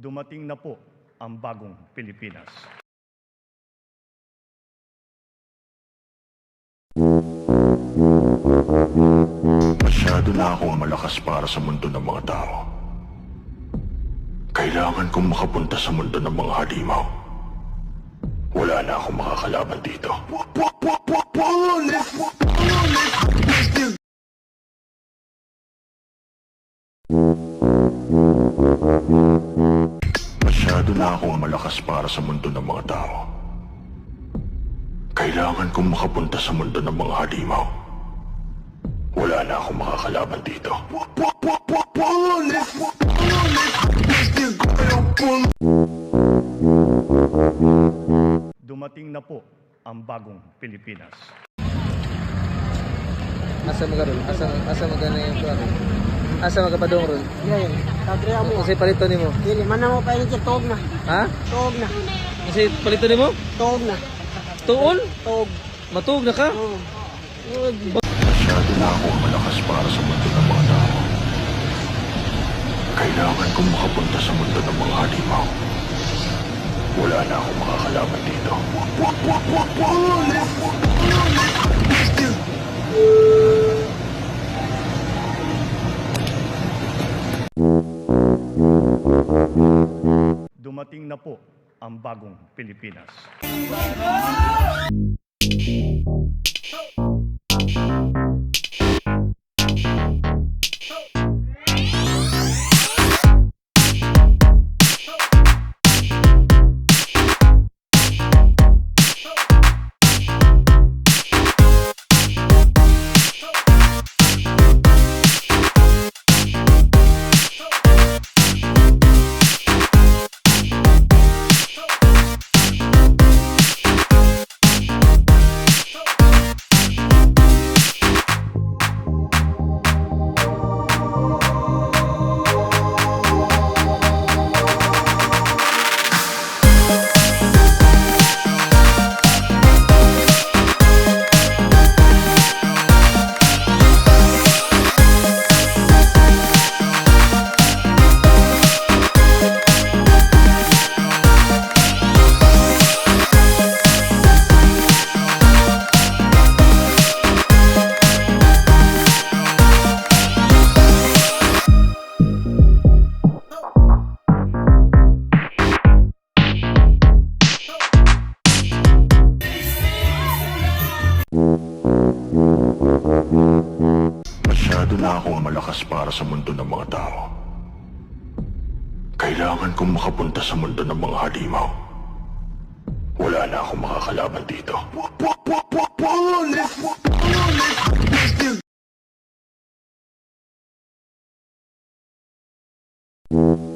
dumating na po ang bagong Pilipinas. Masyado na akong malakas para sa mundo ng mga tao. Kailangan kong makapunta sa mundo ng mga halimaw. Wala na akong makakalaban dito. Masyado na akong malakas para sa mundo ng mga tao. Kailangan kong makapunta sa mundo ng mga halimaw. Wala na akong makakalaban dito. Dumating na po ang bagong Pilipinas. Asa magaron? Asa asa magana yung? Asa magapadong ron? Yan, kadre mo. Kasi palito nimo. Dili man mo pa ini tog na. Ha? Tog na. Kasi palito nimo? Tog na. Tuon? Tog. Matug na ka? Ba- Masyado na akong malakas para sa mundo ng mga tao. Kailangan kong makapunta sa mundo ng mga halimaw. Wala na akong makakalaban dito. Dumating na po ang bagong Pilipinas. Na akong malakas para sa mundo ng mga tao. Kailangan kong makapunta sa mundo ng mga halimaw. Wala na akong makakalaban dito. Thank